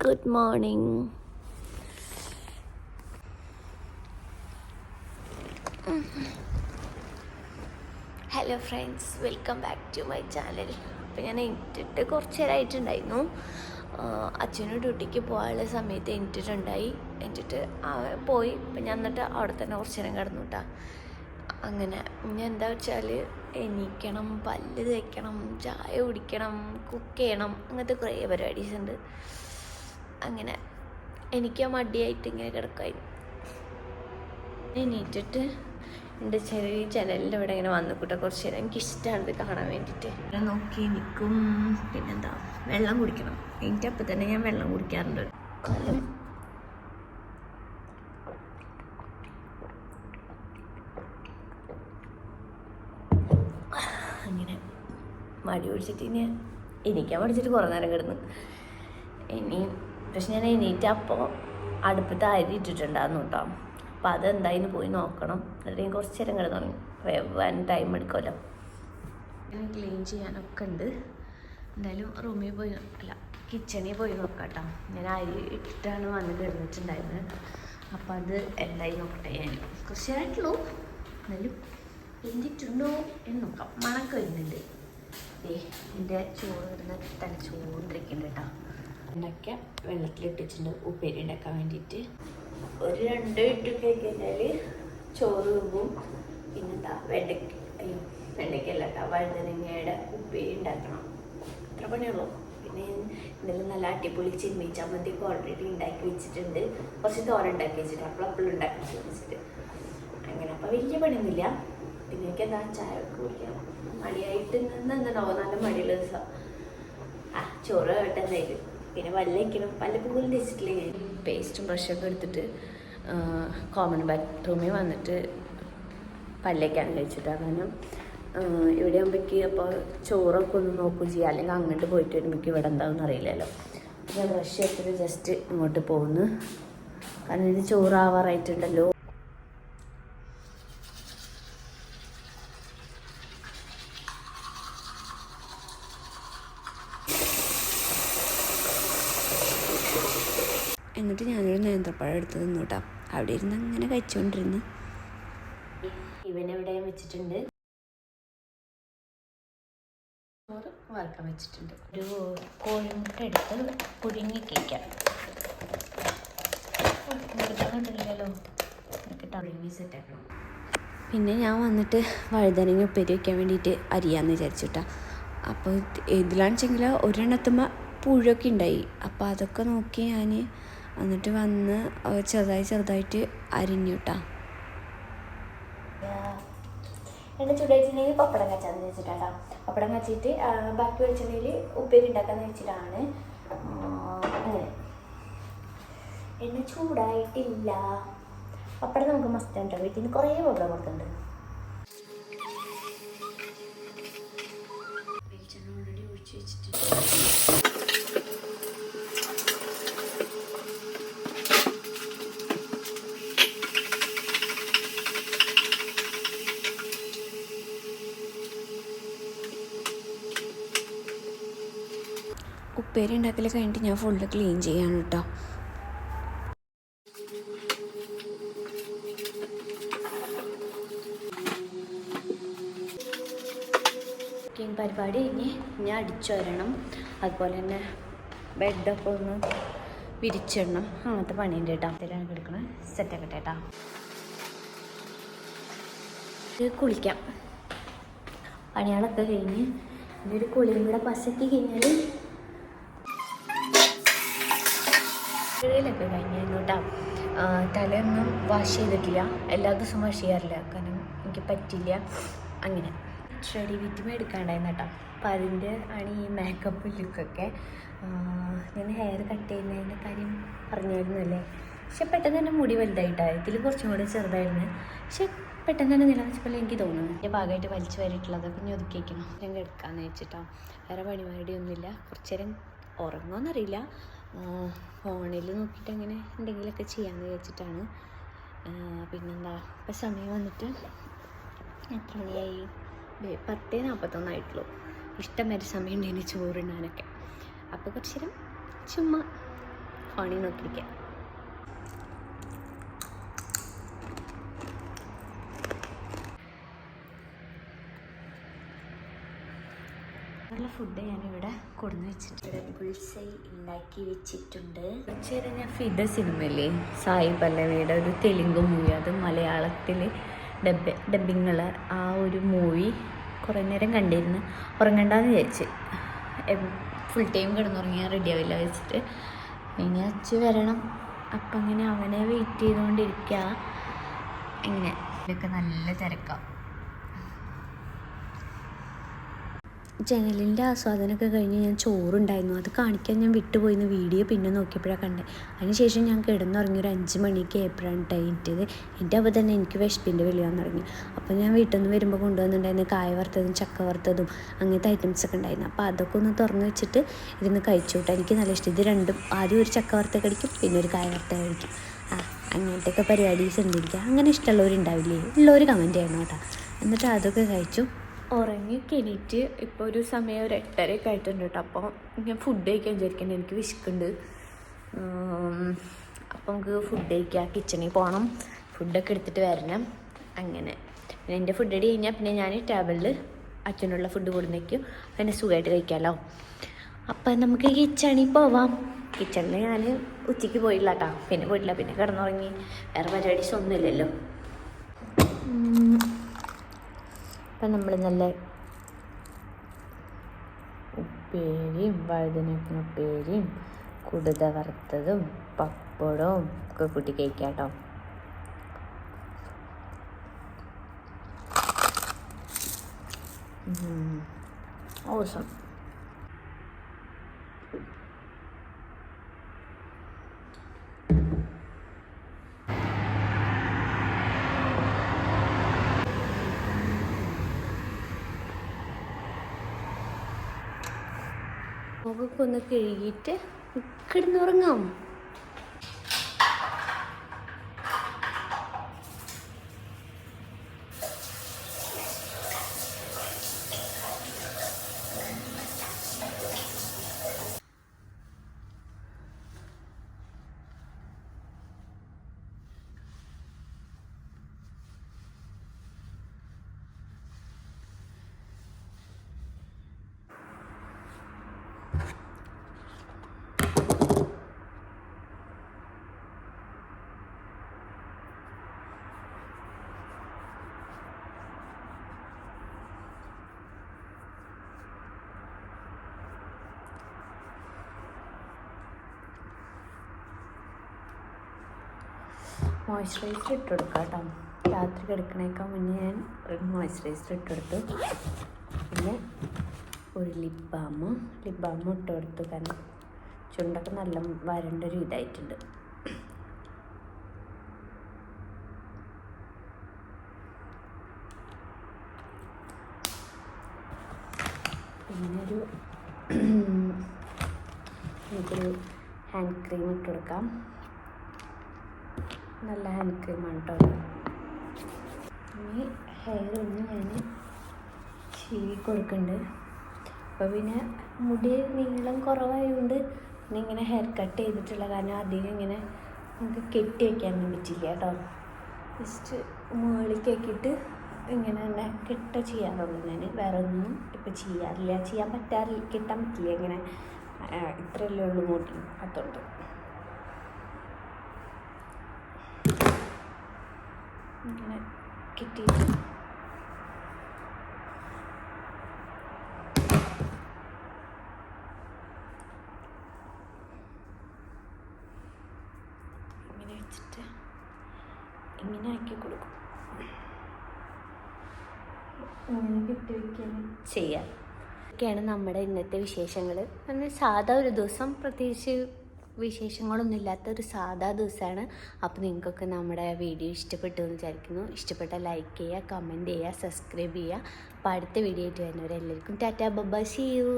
Good morning hello friends welcome back to my channel അപ്പോൾ ഞാൻ എണീറ്റിട്ട് കുറച്ച് നേരമായിട്ടുണ്ടായിരുന്നു അച്ഛനും ഡ്യൂട്ടിക്ക് പോകാനുള്ള സമയത്ത് എണീറ്റിട്ടുണ്ടായി. എണീറ്റിട്ട് അവൻ പോയി. അപ്പം ഞാൻ എന്നിട്ട് അവിടെ തന്നെ കുറച്ച് നേരം കിടന്നു കേട്ടാ അങ്ങനെ ഞാൻ എന്താ വെച്ചാൽ എണീക്കണം പല്ല് തേക്കണം ചായ കുടിക്കണം കുക്ക് ചെയ്യണം അങ്ങനത്തെ കുറേ പരിപാടീസ് ഉണ്ട്. അങ്ങനെ എനിക്ക് മടിയായിട്ട് ഇങ്ങനെ കിടക്കുമായിരുന്നു എണീറ്റിട്ട് എന്റെ ചെറിയ ജനലിന്റെ ഇവിടെ ഇങ്ങനെ വന്നു കൂട്ടെ. കുറച്ച് നേരം എനിക്ക് ഇഷ്ടമാണ് ഇത് കാണാൻ വേണ്ടിയിട്ട്. ഇവിടെ നോക്കി നിൽക്കും. പിന്നെന്താ? വെള്ളം കുടിക്കണം. എനിക്ക് അപ്പം തന്നെ ഞാൻ വെള്ളം കുടിക്കാറുണ്ട്. അങ്ങനെ മടി പിടിച്ചിട്ട് ഇനി എണീക്കാൻ പഠിച്ചിട്ട് കുറേ നേരം കിടന്നു. ഇനി പക്ഷെ ഞാൻ എണീറ്റ് അപ്പോൾ അടുപ്പത്ത് അരി ഇട്ടിട്ടുണ്ടായിരുന്നു കേട്ടോ അപ്പം അതെന്തായിന്ന് പോയി നോക്കണം. എന്നിട്ട് ഞാൻ കുറച്ച് നേരം കിടന്നു വേവാൻ ടൈം എടുക്കുമല്ലോ ഇങ്ങനെ ക്ലീൻ ചെയ്യാനൊക്കെ ഉണ്ട്. എന്തായാലും റൂമിൽ പോയി അല്ല കിച്ചണിൽ പോയി നോക്കാം കേട്ടോ ഞാൻ അരി ഇട്ടിട്ടാണ് വന്ന് കിടന്നിട്ടുണ്ടായിരുന്നത് അപ്പം അത് എന്തായി നോക്കട്ടെ ഞാൻ കുറച്ച് നേരമായിട്ടുള്ളൂ എന്നാലും എന്തിട്ടുണ്ടോ എന്ന് നോക്കാം. മണക്ക് വരുന്നുണ്ട്. ഏ എന്റെ ചോറ് ഇടുന്ന തലച്ചോറിരിക്കുന്നുണ്ട് കേട്ടോ ഉണ്ടാക്കിയ വെള്ളത്തിലിട്ടിട്ടുണ്ട് ഉപ്പേരി ഉണ്ടാക്കാൻ വേണ്ടിയിട്ട്. ഒരു രണ്ട് മിനിറ്റ് കഴിഞ്ഞാൽ ചോറ് വെമ്പും പിന്നെന്താ വെണ്ടയ്ക്ക അയ്യോ വഴുതനങ്ങയുടെ ഉപ്പേരി ഉണ്ടാക്കണം. അത്ര പണിയുള്ളൂ. പിന്നെ ഇന്നലെ നല്ല അടിപൊളി ചെമ്മീൻ ചമ്മന്തിയൊക്കെ ഓൾറെഡി ഉണ്ടാക്കി വെച്ചിട്ടുണ്ട്. കുറച്ച് തോര ഉണ്ടാക്കി വെച്ചിട്ട് അപ്പോൾ അപ്പോൾ ഉണ്ടാക്കി വെച്ചിട്ട് അങ്ങനെ അപ്പോൾ വലിയ പണിയൊന്നുമില്ല. പിന്നെ എനിക്ക് എന്താ ചായ കുടിക്കാം മടിയായിട്ട് നിന്ന് എന്താണോ നല്ല മടിയുള്ള ദിവസം. ആ ചോറ് കേട്ടെന്നായിരുന്നു പിന്നെ വല്ലയ്ക്കണം വല്ല പോലും തേച്ചിട്ടില്ല ഞാൻ പേസ്റ്റും ബ്രഷൊക്കെ എടുത്തിട്ട് കോമൺ ബാത്റൂമിൽ വന്നിട്ട് പല്ലേക്കാണ് കഴിച്ചിട്ട്. കാരണം ഇവിടെ ആകുമ്പോഴേക്ക് അപ്പോൾ ചോറൊക്കെ ഒന്ന് നോക്കുകയും ചെയ്യുക അല്ലെങ്കിൽ അങ്ങോട്ട് പോയിട്ട് വരുമ്പോഴേക്ക് ഇവിടെ എന്താണെന്ന് അറിയില്ലല്ലോ. ഞാൻ ബ്രഷ് എടുത്തിട്ട് ജസ്റ്റ് ഇങ്ങോട്ട് പോകുന്നു കാരണം ഇത് ചോറാവാറായിട്ടുണ്ടല്ലോ. എന്നിട്ട് ഞാനൊരു നേന്ത്രപ്പഴം എടുത്ത് തിന്നു കേട്ടോ അവിടെ ഇരുന്ന് അങ്ങനെ കഴിച്ചുകൊണ്ടിരുന്നു ഇവനെവിടെ വെച്ചിട്ടുണ്ട്. ചോറ് വറുക്കാൻ വെച്ചിട്ടുണ്ട്. ഒരു കോഴിമുട്ട എടുത്ത് പുഴുങ്ങി കഴിക്കാം. കണ്ടില്ലല്ലോ. പുഴുങ്ങി സെറ്റാക്കണം പിന്നെ ഞാൻ വന്നിട്ട് വഴുതനങ്ങ ഉപ്പേരി വയ്ക്കാൻ വേണ്ടിയിട്ട് അരിയാന്ന് വിചാരിച്ചിട്ടാ. അപ്പോൾ ഇതിലാണെന്ന് വെച്ചെങ്കിൽ ഒരെണ്ണത്തുമ്പോൾ പുഴൊക്കെ ഉണ്ടായി. അപ്പോൾ അതൊക്കെ നോക്കി ഞാൻ എന്നിട്ട് വന്ന് ചെറുതായി ചെറുതായിട്ട് അരിഞ്ഞുട്ടാ എണ്ണ ചൂടായിട്ടുണ്ടെങ്കിൽ പപ്പടം കച്ചാന്ന് വെച്ചിട്ടാട്ടോ. പപ്പടം കച്ചിട്ട് ബാക്കി വെച്ചിട്ടുണ്ടെങ്കിൽ ഉപ്പേരി ഉണ്ടാക്കാന്ന് വെച്ചിട്ടാണ്. എണ്ണ ചൂടായിട്ടില്ല. പപ്പടം നമുക്ക് മസ്റ്റ് ഉണ്ടോ വീട്ടിൽ നിന്ന് കുറേ പപ്പടം കൊടുക്കുന്നുണ്ട് ഉപ്പേരി ഉണ്ടാക്കൽ കഴിഞ്ഞിട്ട് ഞാൻ ഫുള്ള് ക്ലീൻ ചെയ്യാണ് കേട്ടോ കുക്കിംഗ് പരിപാടി കഴിഞ്ഞ് ഞാൻ അടിച്ചു വരണം അതുപോലെ തന്നെ ബെഡൊക്കെ ഒന്ന് വിരിച്ചിടണം. അങ്ങനത്തെ പണിയുണ്ട് കേട്ടോ അതിലാണ് കിടക്കണം. സെറ്റാക്കട്ടെ കേട്ടോ കുളിക്കാം. പണികളൊക്കെ കഴിഞ്ഞ് ഇനി ഒരു കുളിയും കൂടെ പശക്കി കഴിഞ്ഞാൽ കുളിയിലൊക്കെ കഴിഞ്ഞായിരുന്നു കേട്ടോ. തലയൊന്നും വാഷ് ചെയ്തിട്ടില്ല. എല്ലാ ദിവസവും വാഷ് ചെയ്യാറില്ല. കാരണം എനിക്ക് പറ്റില്ല. അങ്ങനെ. റെഡി വിറ്റുമ എടുക്കാണ്ടായിരുന്നു കേട്ടോ. അപ്പം അതിന്റെ ആണ് ഈ മേക്കപ്പ് ലുക്കൊക്കെ ഞാൻ ഹെയർ കട്ട് ചെയ്യുന്നതിന്റെ കാര്യം പറഞ്ഞായിരുന്നല്ലേ പക്ഷെ പെട്ടെന്ന് തന്നെ മുടി വലുതായിട്ടാണ് ഇതിൽ കുറച്ചും കൂടി ചെറുതായിരുന്നു. പക്ഷെ പെട്ടെന്ന് തന്നെ നിലനിച്ചപ്പോൾ എനിക്ക് തോന്നുന്നു. ഞാൻ ഭാഗമായിട്ട് വലിച്ചു വരിയിട്ടുള്ളതൊക്കെ ഞാൻ ഒതുക്കി വയ്ക്കണം ഞാൻ കിടക്കാമെന്ന് വെച്ചിട്ടോ. വേറെ പണിമാരുടെ ഒന്നുമില്ല കുറച്ച് നേരം ഉറങ്ങുമെന്നറിയില്ല ഫോണിൽ നോക്കിയിട്ട് അങ്ങനെ എന്തെങ്കിലുമൊക്കെ ചെയ്യാമെന്ന് വിചാരിച്ചിട്ടാണ്. പിന്നെന്താ ഇപ്പം സമയം വന്നിട്ട് എത്ര മണിയായി? പത്തേ നാൽപ്പത്തൊന്നായിട്ടുള്ളൂ ഇഷ്ടം വരെ സമയം ഉണ്ടായിരുന്നു ചോറുണ്ണാനൊക്കെ അപ്പോൾ കുറച്ച് നേരം ചുമ്മാ ഫോണിൽ നോക്കിയിരിക്കാം. നല്ല ഫുഡ് ഞാനിവിടെ കൊടുന്ന് വെച്ചിട്ടുണ്ട്. പുൾസൈ ഉണ്ടാക്കി വെച്ചിട്ടുണ്ട്. ചേരാ ഞാൻ ഫിദ സിനിമയില്ലേ സായി പല്ലവിയുടെ ഒരു തെലുങ്ക് മൂവി അത് മലയാളത്തിൽ ഡബ് ഡബിങ്ങുള്ള ആ ഒരു മൂവി കുറേ നേരം കണ്ടിരുന്നു. ഉറങ്ങണ്ടെന്ന് വിചാരിച്ച്. ഫുൾ ടൈം കിടന്നുറങ്ങിയാൽ റെഡി ആവില്ല വെച്ചിട്ട് ഇനി അച്ഛ വരണം. അപ്പം അങ്ങനെ അവനെ വെയിറ്റ് ചെയ്തുകൊണ്ടിരിക്കുക ഇങ്ങനെ. ഇതൊക്കെ നല്ല തിരക്കാം. ജനലിന്റെ ആസ്വാദനമൊക്കെ കഴിഞ്ഞ് ഞാൻ ചോറുണ്ടായിരുന്നു. അത് കാണിക്കാൻ ഞാൻ വിട്ടുപോയിന്ന് വീഡിയോ പിന്നെ നോക്കിയപ്പോഴാണ് കണ്ടത്. അതിനുശേഷം ഞാൻ കിടന്നുറങ്ങി ഒരു അഞ്ച് മണിക്ക് ഏപ്രിലാണ് ടൈറ്റത് എന്റെ അപ്പോൾ തന്നെ എനിക്ക് വിശപ്പിന്റെ വെളിയാൻ തുടങ്ങി അപ്പോൾ ഞാൻ വീട്ടിൽ നിന്ന് വരുമ്പോൾ കൊണ്ടുവന്നിട്ടുണ്ടായിരുന്നു കായ വറുത്തതും ചക്ക വറുത്തതും അങ്ങനത്തെ ഐറ്റംസ് ഒക്കെ ഉണ്ടായിരുന്നു. അപ്പോൾ അതൊക്കെ ഒന്ന് തുറന്ന് വെച്ചിട്ട് ഇരുന്ന് കഴിച്ചു കേട്ടോ എനിക്ക് നല്ല ഇഷ്ടം. ഇത് രണ്ടും ആദ്യം ഒരു ചക്ക വറുത്ത കഴിക്കും പിന്നെ ഒരു കായ വറുത്ത കഴിക്കും. ആ അങ്ങനത്തെയൊക്കെ പരിപാടീസ് ഉണ്ടിരിക്കുക അങ്ങനെ ഇഷ്ടമുള്ളവരുണ്ടാവില്ലേ? ഉള്ളവർ കമന്റ് ചെയ്യണം കേട്ടോ. എന്നിട്ട് അതൊക്കെ കഴിച്ചു. ഉറങ്ങി എണീറ്റ് ഇപ്പോൾ ഒരു സമയം ഒരു എട്ടരയൊക്കെ ആയിട്ടുണ്ട് കേട്ടോ അപ്പോൾ ഞാൻ ഫുഡ് കഴിക്കാൻ വിചാരിക്കുന്നത് എനിക്ക് വിശക്കുന്നുണ്ട് അപ്പോൾ നമുക്ക് ഫുഡ് കഴിക്കാം. കിച്ചണിൽ പോകണം ഫുഡൊക്കെ എടുത്തിട്ട് വരണം. അങ്ങനെ. പിന്നെ എന്റെ ഫുഡ് റെഡി കഴിഞ്ഞാൽ പിന്നെ ഞാൻ ടേബിളിൽ അച്ഛനുള്ള ഫുഡ് കൊടുന്നേക്കും പിന്നെ സുഖമായിട്ട് കഴിക്കാമല്ലോ അപ്പം നമുക്ക് കിച്ചണിൽ പോവാം. കിച്ചണിൽ ഞാൻ ഉച്ചയ്ക്ക് പോയില്ല കേട്ടോ പിന്നെ പോയിട്ടില്ല. പിന്നെ കിടന്നുറങ്ങി. വേറെ പരിപാടി ഒന്നുമില്ലല്ലോ. അപ്പം നമ്മൾ നല്ല ഉപ്പേരിയും വഴുതനക്കിന് ഉപ്പേരിയും കുടുത വറുത്തതും പപ്പടവും ഒക്കെ കൂട്ടി കഴിക്കാം കേട്ടോ. ഓസം മുഖമൊക്കെ ഒന്ന് കഴുകിയിട്ട് കിടന്നുറങ്ങാം. മോയ്സ്ചറൈസർ ഇട്ട് കൊടുക്കാം കേട്ടോ രാത്രി കിടക്കണേക്കാൾ മുന്നേ ഞാൻ ഒരു മോയ്സ്ചറൈസർ ഇട്ട് കൊടുത്തു പിന്നെ ഒരു ലിപ് ബാം ലിപ് ബാം ഇട്ട് കൊടുത്തു കാരണം ചുണ്ടൊക്കെ നല്ല വരണ്ട ഒരു ഇതായിട്ടുണ്ട്. പിന്നെ ഒരു എനിക്കൊരു ഹാൻഡ് ക്രീം ഇട്ട് കൊടുക്കാം നല്ല ഹാൻഡ് ക്രീമാണ് കേട്ടോ ഇനി ഹെയർ ഒന്ന് ഞാൻ ചീവി കൊടുക്കുന്നുണ്ട് അപ്പോൾ പിന്നെ മുടി നീളം കുറവായതുകൊണ്ട് പിന്നെ ഇങ്ങനെ ഹെയർ കട്ട് ചെയ്തിട്ടുള്ള കാരണം അധികം ഇങ്ങനെ നമുക്ക് കെട്ടി വയ്ക്കാനൊന്നും പറ്റില്ല കേട്ടോ ജസ്റ്റ് മുകളിലേക്കാക്കിയിട്ട് ഇങ്ങനെ തന്നെ കെട്ട ചെയ്യാറുള്ളൂ ഞാൻ വേറെ ഒന്നും ഇപ്പോൾ ചെയ്യാറില്ല. ചെയ്യാൻ പറ്റാറില്ല കിട്ടാൻ പറ്റില്ല ഇങ്ങനെ. ഇത്രയല്ലേ ഉള്ളൂ മുടി അതുകൊണ്ട് ഇങ്ങനെ കിട്ടിയിട്ട് ഇങ്ങനെ വെച്ചിട്ട് ഇങ്ങനെ ആക്കി കൊടുക്കും. ചെയ്യാം. ഒക്കെയാണ് നമ്മുടെ ഇന്നത്തെ വിശേഷങ്ങൾ സാധാ ഒരു ദിവസം പ്രത്യേകിച്ച് വിശേഷങ്ങളൊന്നും ഇല്ലാത്ത ഒരു സാധാ ദിവസമാണ്. അപ്പോൾ നിങ്ങൾക്കൊക്കെ നമ്മുടെ വീഡിയോ ഇഷ്ടപ്പെട്ടു എന്ന് വിചാരിക്കുന്നു. ഇഷ്ടപ്പെട്ട ലൈക്ക് ചെയ്യുക കമന്റ് ചെയ്യുക സബ്സ്ക്രൈബ് ചെയ്യുക. അപ്പോൾ അടുത്ത വീഡിയോ ആയിട്ട് വരുന്നവരെല്ലാവർക്കും ടാറ്റാ ബബ്ബ യു